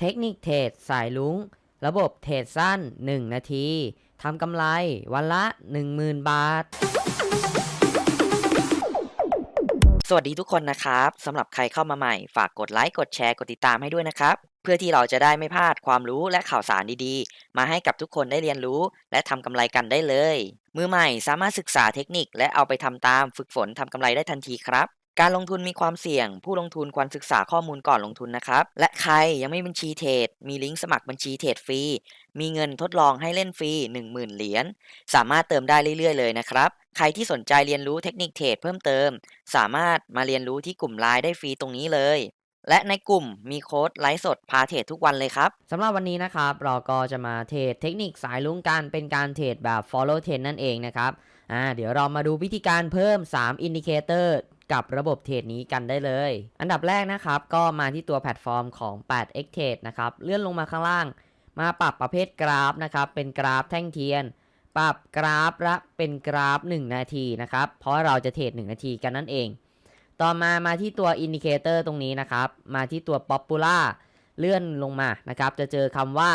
เทคนิคเทรดสายลุงระบบเทรดสั้น 1 นาทีทำกำไรวันละ 10,000 บาท สวัสดีทุกคนนะครับสำหรับใครเข้ามาใหม่ ฝากกดไลค์ กดแชร์ กดติดตามให้ด้วยนะครับ เพื่อที่เราจะได้ไม่พลาดความรู้และข่าวสารดีๆ มาให้กับทุกคนได้เรียนรู้ และทำกำไรกันได้เลย มือใหม่สามารถศึกษาเทคนิคและเอาไปทำตามฝึกฝนทำกำไรได้ทันทีครับ การลงทุนมีความเสี่ยง ผู้ลงทุนควรศึกษาข้อมูลก่อนลงทุนนะครับ และใครยังไม่บัญชีเทรด มีลิงก์สมัครบัญชีเทรดฟรี มีเงินทดลองให้เล่นฟรี 10,000 เหรียญ สามารถเติมได้เรื่อยๆ เลยนะครับ ใครที่สนใจเรียนรู้เทคนิคเทรดเพิ่มเติม สามารถมาเรียนรู้ที่กลุ่มไลน์ได้ฟรีตรงนี้เลย และในกลุ่มมีโค้ดไลฟ์สดพาเทรดทุกวันเลยครับสำหรับวันนี้นะครับ เราก็จะมาเทรดเทคนิคสายลุงกันเป็นการเทรดแบบ follow trend นั่นเองนะครับอ่าเดี๋ยวเรามาดูวิธีการเพิ่ม 3 indicator กับระบบเทรดนี้กันได้เลย อันดับแรกนะครับ ก็มาที่ตัวแพลตฟอร์มของ 8x Trade นะครับ เลื่อนลงมาข้างล่าง มาปรับประเภทกราฟนะครับ เป็นกราฟแท่งเทียน ปรับกราฟละเป็นกราฟ 1 นาทีนะครับ เพราะเราจะเทรด1 นาทีกันนั่นเอง ต่อมามาที่ตัวอินดิเคเตอร์ตรงนี้นะครับ มาที่ตัว Popular เลื่อนลงมานะครับ จะเจอคำว่า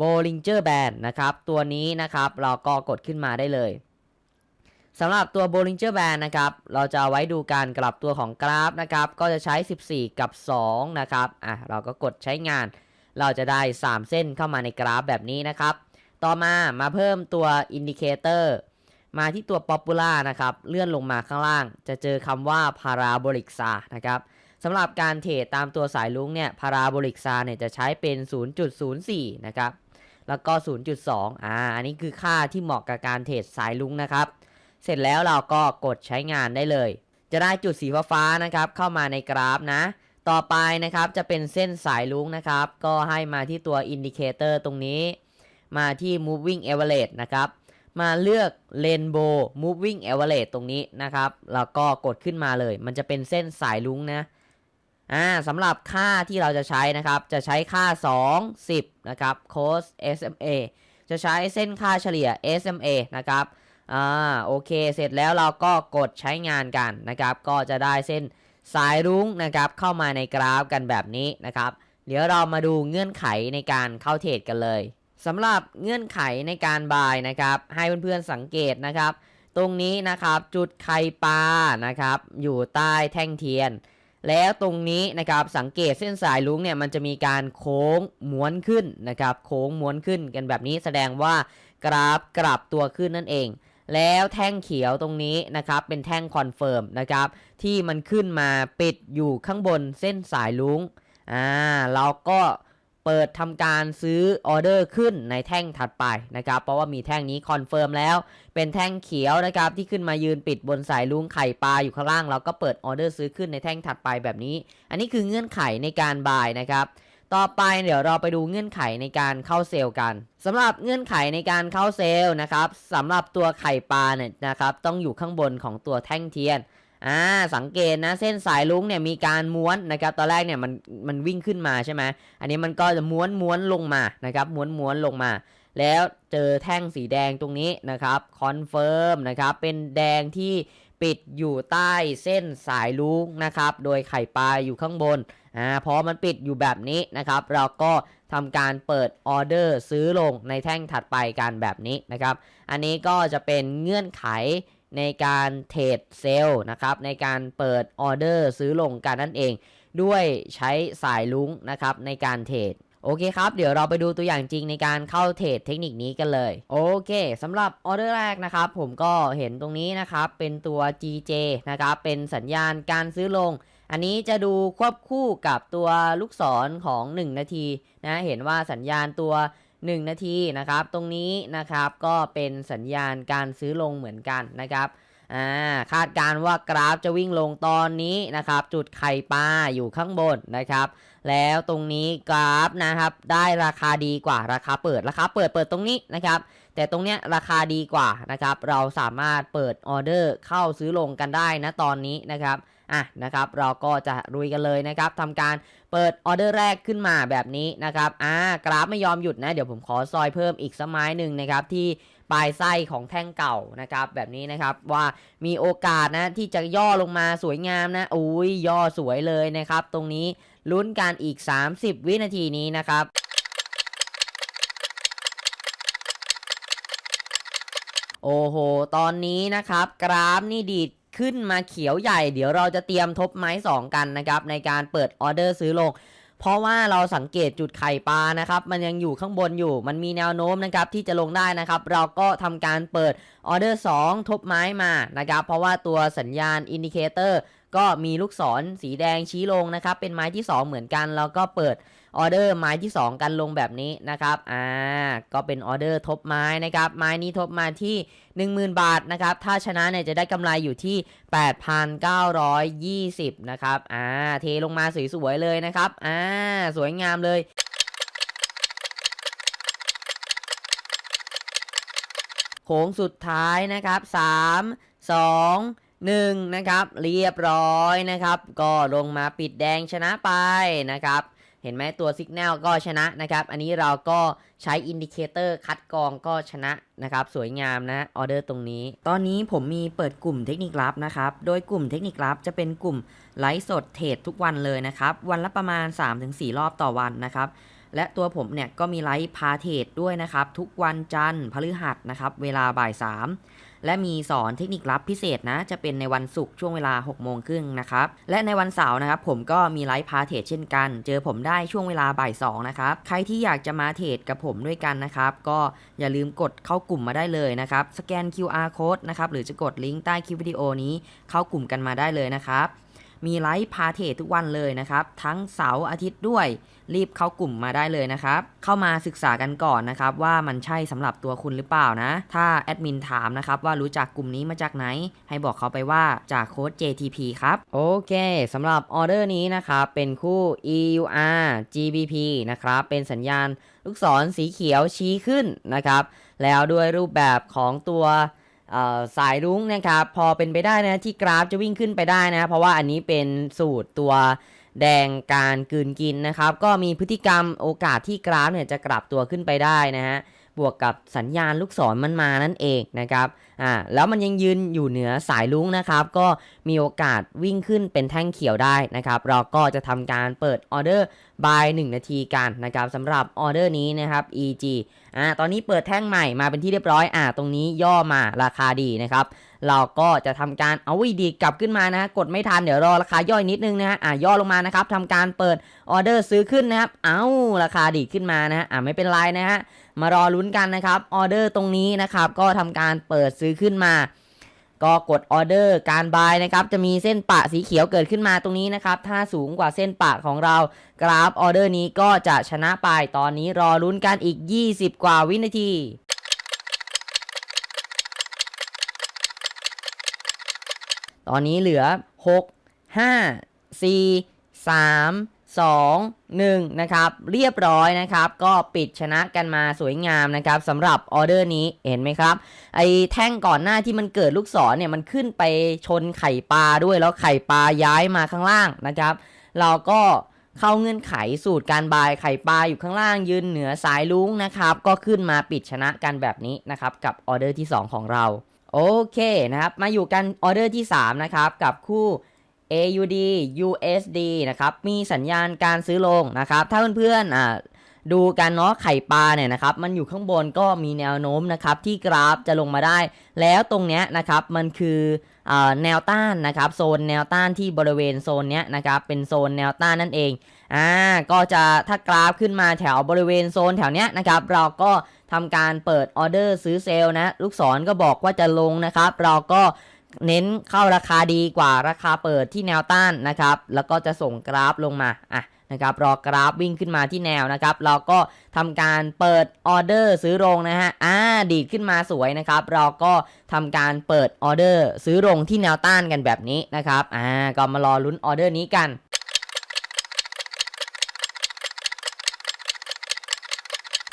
Bollinger Band นะครับ ตัวนี้นะครับ เราก็กดขึ้นมาได้เลย สำหรับตัว Bollinger Band นะครับ เราจะเอาไว้ดูการกลับตัวของกราฟนะครับ ก็จะใช้ 14 กับ 2 นะครับ อะ เราก็กดใช้งาน เราจะได้ 3 เส้นเข้ามาในกราฟแบบนี้นะครับ ต่อมา มาเพิ่มตัวอินดิเคเตอร์มาที่ตัว Popular นะครับ เลื่อนลงมาข้างล่าง จะเจอคำว่า Parabolic SAR นะครับสำหรับการเทรดตามตัวสายลุงเนี่ย Parabolic SAR เนี่ยจะใช้เป็น 0.04 นะครับ แล้วก็ 0.2 อ่า อันนี้คือค่าที่เหมาะกับการเทรดสายลุงนะครับ เสร็จแล้วเราก็กดใช้งานได้เลย จะได้จุดสีฟ้าๆนะครับ เข้ามาในกราฟนะ ต่อไปนะครับจะเป็นเส้นสายลุงนะครับ ก็ให้มาที่ตัวอินดิเคเตอร์ตรงนี้ มาที่ moving average นะครับ มาเลือก rainbow moving average ตรงนี้นะครับ แล้วก็กดขึ้นมาเลย มันจะเป็นเส้นสายลุงนะอ่าสำหรับค่าที่เราจะใช้นะครับ จะใช้ค่า 2 10 นะครับ cos SMA จะใช้เส้นค่าเฉลี่ย SMA นะครับ อ่าโอเค เสร็จแล้วเราก็กดใช้งานกันนะครับ ก็จะได้เส้นสายรุ้งนะครับ เข้ามาในกราฟกันแบบนี้นะครับ เดี๋ยวเรามาดูเงื่อนไขในการเข้าเทรดกันเลยสำหรับเงื่อนไขในการบายนะครับ ให้เพื่อนๆสังเกตนะครับ ตรงนี้นะครับจุดไข่ปลานะครับ อยู่ใต้แท่งเทียน แล้วตรงนี้นะครับสังเกตเส้นสายลุงเนี่ยมันจะมีการโค้งม้วนขึ้นนะครับ โค้งม้วนขึ้นกันแบบนี้แสดงว่ากราฟกลับตัวขึ้นนั่นเอง แล้วแท่งเขียวตรงนี้นะครับเป็นแท่งคอนเฟิร์มนะครับที่มันขึ้นมาปิดอยู่ข้างบนเส้นสายลุงอ่าเราก็เปิดทำการซื้อออเดอร์ขึ้นในแท่งถัดไปนะครับเพราะว่ามีแท่งนี้คอนเฟิร์มแล้ว เป็นแท่งเขียวนะครับที่ขึ้นมายืนปิดบนสายลุงไข่ปลาอยู่ข้างล่าง เราก็เปิดออเดอร์ซื้อขึ้นในแท่งถัดไปแบบนี้ อันนี้คือเงื่อนไขในการบายนะครับ ต่อไปเดี๋ยวเราไปดูเงื่อนไขในการเข้าเซลล์กันสำหรับเงื่อนไขในการเข้าเซลล์นะครับสำหรับตัวไข่ปลาเนี่ยนะครับต้องอยู่ข้างบนของตัวแท่งเทียนอ่าสังเกตนะเส้นสายลุงเนี่ยมีการม้วนนะครับตอนแรกเนี่ยมันมันวิ่งขึ้นมาใช่ไหมอันนี้มันก็จะม้วนม้วนลงมานะครับม้วนม้วนลงมา แล้วเจอแท่งสีแดงตรงนี้นะครับคอนเฟิร์มนะครับเป็นแดงที่ปิดอยู่ใต้เส้นสายลุงนะครับโดยไข่ปลาอยู่ข้างบน อ่าพอมันปิดอยู่แบบนี้นะครับ เราก็ทำการเปิดออเดอร์ซื้อลงในแท่งถัดไปกันแบบนี้นะครับ อันนี้ก็จะเป็นเงื่อนไขในการเทรดเซลล์นะครับ ในการเปิดออเดอร์ซื้อลงกันนั่นเอง ด้วยใช้สายลุ้งนะครับในการเทรดโอเคครับ เดี๋ยวเราไปดูตัวอย่างจริงในการเข้าเทรดเทคนิคนี้กันเลย โอเคสำหรับออเดอร์แรกนะครับ ผมก็เห็นตรงนี้นะครับ เป็นตัว GJ นะครับ เป็นสัญญาณการซื้อลง อันนี้จะดูควบคู่กับตัวลูกศรของ 1 นาทีนะเห็นว่าสัญญาณตัว 1 นาทีนะครับ ตรงนี้นะครับก็เป็นสัญญาณการซื้อลงเหมือนกันนะครับอ่าคาดการว่ากราฟจะวิ่งลงตอนนี้นะครับ จุดไข่ปลาอยู่ข้างบนนะครับ แล้วตรงนี้กราฟนะครับ ได้ราคาดีกว่าราคาเปิดราคาเปิดเปิดตรงนี้นะครับ แต่ตรงเนี้ยราคาดีกว่านะครับ เราสามารถเปิดออเดอร์เข้าซื้อลงกันได้นะตอนนี้นะครับอะนะครับ เราก็จะรุยกันเลยนะครับทำการเปิดออเดอร์แรกขึ้นมาแบบนี้นะครับอ่ากราฟไม่ยอมหยุดนะเดี๋ยวผมขอซอยเพิ่มอีกสักไม้หนึ่งนะครับที่ปลายไส้ของแท่งเก่านะครับ แบบนี้นะครับว่ามีโอกาสนะที่จะย่อลงมาสวยงามนะอุ้ยย่อสวยเลยนะครับ ตรงนี้ลุ้นกันอีก 30 วินาทีนี้นะครับ โอ้โห ตอนนี้นะครับ กราฟนี่ดีดขึ้นมาเขียวใหญ่ เดี๋ยวเราจะเตรียมทบไม้ 2 กันนะครับ ในการเปิดออเดอร์ซื้อลง เพราะว่าเราสังเกตจุดไข่ปลานะครับ มันยังอยู่ข้างบนอยู่ มันมีแนวโน้มนะครับที่จะลงได้นะครับ เราก็ทำการเปิดออเดอร์2ทบไม้มานะครับ เพราะว่าตัวสัญญาณอินดิเคเตอร์ ก็มีลูกศรสีแดงชี้ลงนะครับ เป็นไม้ที่ 2 เหมือนกัน แล้วก็เปิดออเดอร์ไม้ที่ 2 กันลงแบบนี้นะครับ อ่า ก็เป็นออเดอร์ทบไม้นะครับ ไม้นี้ทบมาที่ 10,000 บาทนะครับ ถ้าชนะเนี่ยจะได้กำไรอยู่ที่ 8,920 นะครับ อ่า เทลงมาสวยๆเลยนะครับ อ่า สวยงามเลยโค้งสุดท้ายนะครับ 3 2 1นะครับเรียบร้อยนะครับ ก็ลงมาปิดแดงชนะไปนะครับเห็นไหมตัวสัญญาณก็ชนะนะครับ อันนี้เราก็ใช้อินดิเคเตอร์คัดกรองก็ชนะนะครับ สวยงามนะออเดอร์ตรงนี้ ตอนนี้ผมมีเปิดกลุ่มเทคนิคลับนะครับ โดยกลุ่มเทคนิคลับจะเป็นกลุ่มไลฟ์สดเทรดทุกวันเลยนะครับ วันละประมาณ 3-4 รอบต่อวันนะครับ และตัวผมเนี่ยก็มีไลฟ์พาเทรดด้วยนะครับ ทุกวันจันทร์พฤหัสนะครับ เวลาบ่าย3และมีสอนเทคนิคลับพิเศษนะ จะเป็นในวันศุกร์ช่วงเวลา 6 โมงครึ่งนะครับ และในวันเสาร์นะครับผมก็มีไลฟ์พาเทรดเช่นกัน เจอผมได้ช่วงเวลาบ่าย2นะครับ ใครที่อยากจะมาเทรดกับผมด้วยกันนะครับ ก็อย่าลืมกดเข้ากลุ่มมาได้เลยนะครับ สแกน QR code นะครับ หรือจะกดลิงก์ใต้คลิปวิดีโอนี้เข้ากลุ่มกันมาได้เลยนะครับ มีไลฟ์พาเทรดทุกวันเลยนะครับ ทั้งเสาร์อาทิตย์ด้วย รีบเข้ากลุ่มมาได้เลยนะครับ เข้ามาศึกษากันก่อนนะครับ ว่ามันใช่สำหรับตัวคุณหรือเปล่านะ ถ้าแอดมินถามนะครับว่ารู้จักกลุ่มนี้มาจากไหน ให้บอกเขาไปว่าจากโค้ด JTP ครับ โอเคสำหรับออเดอร์นี้นะครับ เป็นคู่ EUR GBP นะครับ เป็นสัญญาณลูกศรสีเขียวชี้ขึ้นนะครับ แล้วด้วยรูปแบบของตัว สายรุ้งนะครับ พอเป็นไปได้นะที่กราฟจะวิ่งขึ้นไปได้นะ เพราะว่าอันนี้เป็นสูตรตัวแดงการกืนกินนะครับ ก็มีพฤติกรรมโอกาสที่กราฟเนี่ยจะกลับตัวขึ้นไปได้นะฮะ บวกกับสัญญาณลูกศรมันมานั่นเองนะครับอ่าแล้วมันยังยืนอยู่เหนือสายลุ้งนะครับ ก็มีโอกาสวิ่งขึ้นเป็นแท่งเขียวได้นะครับ เราก็จะทำการเปิดออเดอร์ by 1นาทีกันนะครับสำหรับออเดอร์นี้นะครับ EG อ่าตอนนี้เปิดแท่งใหม่มาเป็นที่เรียบร้อยอ่าตรงนี้ย่อมาราคาดีนะครับเราก็จะทำการเอาวีดีกลับขึ้นมานะกดไม่ทันเดี๋ยวรอราคาย่อยนิดนึงนะฮะอ่าย่อลงมานะครับทำการเปิดออเดอร์ซื้อขึ้นนะครับ เอ้าราคาดีขึ้นมานะฮะอ่าไม่เป็นไรนะฮะ มารอลุ้นกันนะครับออเดอร์ตรงนี้นะครับก็ทำการเปิดซื้อขึ้นมา ก็กดออเดอร์การบายนะครับจะมีเส้นปะสีเขียวเกิดขึ้นมาตรงนี้นะครับถ้าสูงกว่าเส้นปะของเรากราฟออเดอร์นี้ก็จะชนะไปตอนนี้รอลุ้นกันอีก 20 กว่าวินาทีตอนนี้เหลือ 6 5 4 3 2 1 นะครับเรียบร้อยนะครับ ก็ปิดชนะกันมาสวยงามนะครับสำหรับออเดอร์นี้เห็นไหมครับ ไอ้แท่งก่อนหน้าที่มันเกิดลูกศรเนี่ยมันขึ้นไปชนไข่ปลาด้วยแล้วไข่ปลาย้ายมาข้างล่างนะครับ เราก็เข้าเงื่อนไขสูตรการบายไข่ปลาอยู่ข้างล่างยืนเหนือสายลุ้งนะครับ ก็ขึ้นมาปิดชนะกันแบบนี้นะครับกับออเดอร์ที่ 2 ของเราโอเคนะครับมาอยู่กันออเดอร์ที่ 3 นะครับกับคู่ AUD USD นะครับมีสัญญาณการซื้อลงนะครับ ถ้าเพื่อนๆอ่าดูกันเนาะไข่ปลาเนี่ยนะครับมันอยู่ข้างบนก็มีแนวโน้มนะครับที่กราฟจะลงมาได้ แล้วตรงเนี้ยนะครับมันคือแนวต้านนะครับโซนแนวต้านที่บริเวณโซนเนี้ยนะครับเป็นโซนแนวต้านนั่นเองอ่าก็จะถ้ากราฟขึ้นมาแถวบริเวณโซนแถวเนี้ยนะครับเราก็ทำการเปิดออเดอร์ซื้อเซลล์นะลูกศรก็บอกว่าจะลงนะครับเราก็ เน้นเข้าราคาดีกว่าราคาเปิดที่แนวต้านนะครับ แล้วก็จะส่งกราฟลงมาอะนะครับรอกราฟวิ่งขึ้นมาที่แนวนะครับ เราก็ทำการเปิดออเดอร์ซื้อลงนะฮะอ่าดีดขึ้นมาสวยนะครับ เราก็ทำการเปิดออเดอร์ซื้อลงที่แนวต้านกันแบบนี้นะครับอ่าก็มารอลุ้นออเดอร์นี้กัน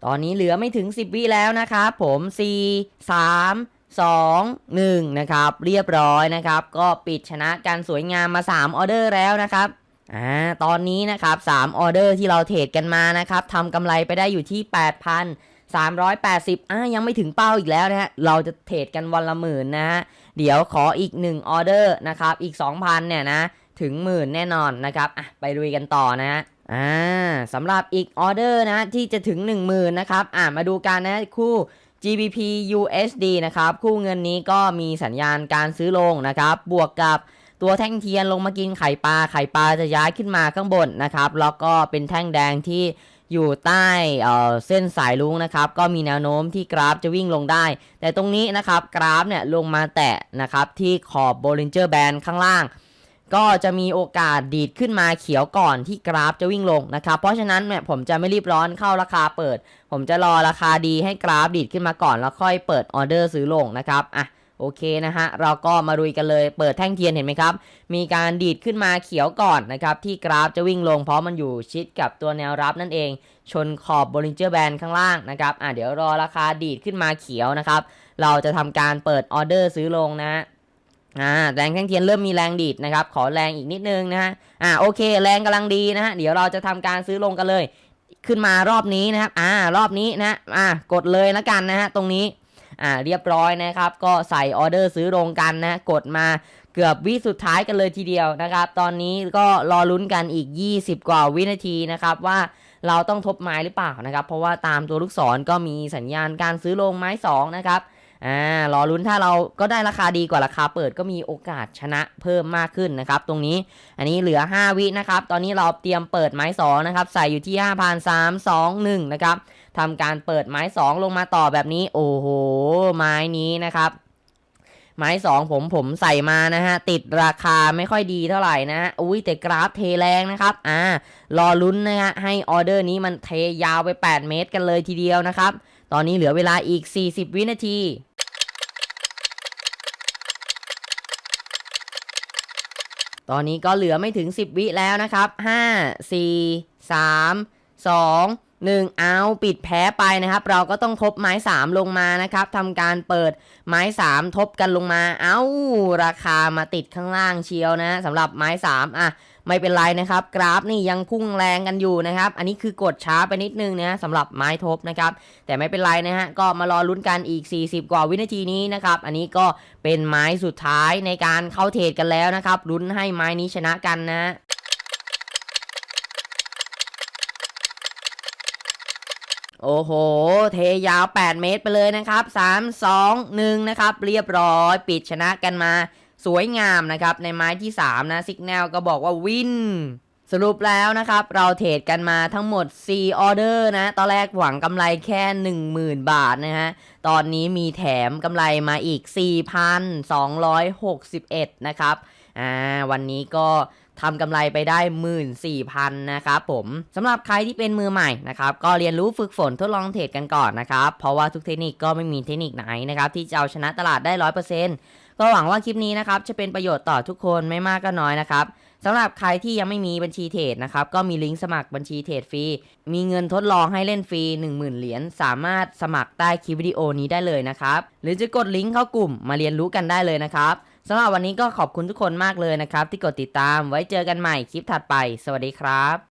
ตอนนี้เหลือไม่ถึง 10 วิแล้วนะครับผม 4 3 2 1นะครับเรียบร้อยนะครับ ก็ปิดชนะกันสวยงามมา 3 ออเดอร์แล้วนะครับอ่าตอนนี้นะครับ3ออเดอร์ที่เราเทรดกันมานะครับทำกำไรไปได้อยู่ที่ 8,380อ่ายังไม่ถึงเป้าอีกแล้วนะฮะเราจะเทรดกันวันละหมื่นนะฮะเดี๋ยวขออีก 1 ออเดอร์นะครับอีก 2,000เนี่ยนะถึงหมื่นแน่นอนนะครับอะไปดูกันต่อนะฮะอ่าสำหรับอีกออเดอร์นะที่จะถึง 10,000นะครับอะมาดูกันนะคู่ GBP USD นะครับ คู่เงินนี้ก็มีสัญญาณการซื้อลงนะครับ บวกกับตัวแท่งเทียนลงมากินไข่ปลา ไข่ปลาจะย้ายขึ้นมาข้างบนนะครับ แล้วก็เป็นแท่งแดงที่อยู่ใต้เเส้นสายลุงนะครับ ก็มีแนวโน้มที่กราฟจะวิ่งลงได้ แต่ตรงนี้นะครับกราฟเนี่ยลงมาแตะนะครับที่ขอบ Bollinger Band ข้างล่าง ก็จะมีโอกาสดีดขึ้นมาเขียวก่อนที่กราฟจะวิ่งลงนะครับ เพราะฉะนั้นเนี่ยผมจะไม่รีบร้อนเข้าราคาเปิด ผมจะรอราคาดีให้กราฟดีดขึ้นมาก่อนแล้วค่อยเปิดออเดอร์ซื้อลงนะครับอะโอเคนะฮะเราก็มาลุยกันเลยเปิดแท่งเทียนเห็นไหมครับ มีการดีดขึ้นมาเขียวก่อนนะครับ ที่กราฟจะวิ่งลงเพราะมันอยู่ชิดกับตัวแนวรับนั่นเอง ชนขอบ Bollinger Band ข้างล่างนะครับอะเดี๋ยวรอราคาดีดขึ้นมาเขียวนะครับ เราจะทำการเปิดออเดอร์ซื้อลงนะ อ่าแรงแท่งเทียนเริ่มมีแรงดีดนะครับ ขอแรงอีกนิดนึงนะฮะอ่าโอเค แรงกำลังดีนะฮะเดี๋ยวเราจะทำการซื้อลงกันเลย ขึ้นมารอบนี้นะครับ อ่ารอบนี้นะอ่ากดเลยแล้วกันนะฮะตรงนี้อ่าเรียบร้อยนะครับ ก็ใส่ออเดอร์ซื้อลงกันนะกดมาเกือบวิสุดท้ายกันเลยทีเดียวนะครับ ตอนนี้ก็รอลุ้นกันอีก 20 กว่าวินาทีนะครับว่าเราต้องทบไม้หรือเปล่านะครับ เพราะว่าตามตัวลูกศรก็มีสัญญาณการซื้อลงไม้สองนะครับ อ่ารอลุ้นถ้าเราก็ได้ราคาดีกว่าราคาเปิดก็มีโอกาสชนะเพิ่มมากขึ้นนะครับ ตรงนี้อันนี้เหลือ 5 วินะครับ ตอนนี้เราเตรียมเปิดไม้2นะครับ ใส่อยู่ที่ 5 3 2 1 นะครับทำการเปิดไม้ 2 ลงมาต่อแบบนี้ โอ้โห ไม้นี้นะครับ ไม้สองผมผมใส่มานะฮะ ติดราคาไม่ค่อยดีเท่าไหร่นะฮะอุ้ยแต่กราฟเทแรงนะครับ อ่ารอลุ้นนะฮะให้ออเดอร์นี้มันเทยาวไป 8 เมตรกันเลยทีเดียวนะครับตอนนี้เหลือเวลาอีก 40 วินาที ตอนนี้ก็เหลือไม่ถึง 10 วิแล้วนะครับ 5 4 3 2 1 เอาปิดแพ้ไปนะครับ เราก็ต้องทบไม้ 3 ลงมานะครับทำการเปิดไม้ 3 ทบกันลงมา เอาราคามาติดข้างล่างเชียวนะสำหรับไม้ 3 อะ ไม่เป็นไรนะครับ กราฟนี่ยังพุ่งแรงกันอยู่นะครับ อันนี้คือกดช้าไปนิดนึงนะสำหรับไม้ทบนะครับ แต่ไม่เป็นไรนะฮะก็มารอลุ้นกันอีก 40 กว่าวินาทีนี้นะครับ อันนี้ก็เป็นไม้สุดท้ายในการเข้าเทรดกันแล้วนะครับลุ้นให้ไม้นี้ชนะกันนะโอ้โห เทยาว 8 เมตรไปเลยนะครับ 3 2 1 นะครับ เรียบร้อย ปิดชนะกันมา สวยงามนะครับ ในไม้ที่ 3 นะซิกแนลก็บอกว่าวิน สรุปแล้วนะครับ เราเทรดกันมาทั้งหมด 4 ออเดอร์นะ ตอนแรกหวังกำไรแค่ 10,000 บาทนะฮะ ตอนนี้มีแถมกำไรมาอีก 4,261 นะครับอ่าวันนี้ก็ทำกำไรไปได้ 14,000 นะครับผมสำหรับใครที่เป็นมือใหม่นะครับ ก็เรียนรู้ฝึกฝนทดลองเทรดกันก่อนนะครับ เพราะว่าทุกเทคนิคก็ไม่มีเทคนิคไหนนะครับ ที่จะเอาชนะตลาดได้ 100% ก็หวังว่าคลิปนี้นะครับจะเป็นประโยชน์ต่อทุกคนไม่มากก็น้อยนะครับสำหรับใครที่ยังไม่มีบัญชีเทรดนะครับก็มีลิงก์สมัครบัญชีเทรดฟรี มีเงินทดลองให้เล่นฟรี 10,000 เหรียญสามารถสมัครใต้คลิปวิดีโอนี้ได้เลยนะครับหรือจะกดลิงก์เข้ากลุ่มมาเรียนรู้กันได้เลยนะครับสำหรับวันนี้ก็ขอบคุณทุกคนมากเลยนะครับ ที่กดติดตามไว้เจอกันใหม่คลิปถัดไป สวัสดีครับ